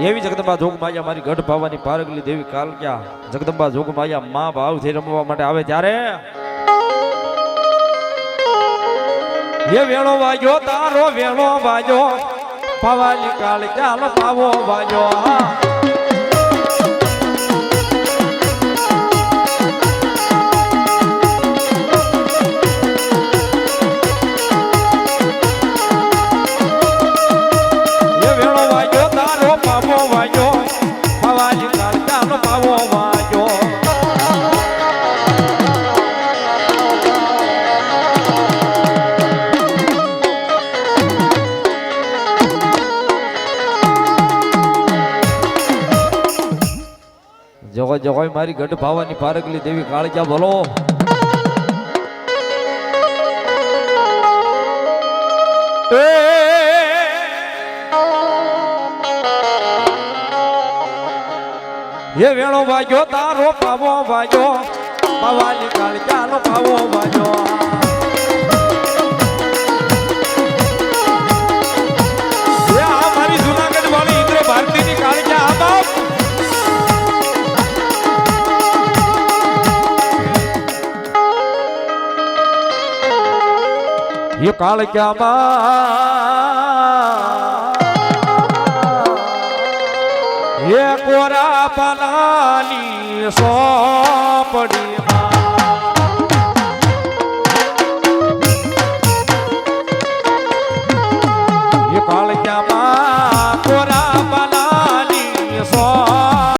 એવી જગદંબા જોગ માયા મારી ગઢ ભાવાની પારગલી દેવી કાલક્યા જગદંબા જોગ માયા માં ભાવથી રમવા માટે આવે ત્યારે? એ વેણો વાગ્યો, તારો વેણો વાગ્યો ભવાની ચાલ પાવો વાગ્યો? જગો જવાય મારી ગઢ ભાવાની પારગલી દેવી કાળજા બોલો. એ! વેણો વાગ્યો તારો પાવો વાગ્યો પવાલી કાળજાનો પાવો વાગ્યો. એ કાળક્યામાં એ કોરા પાનાની સોપડી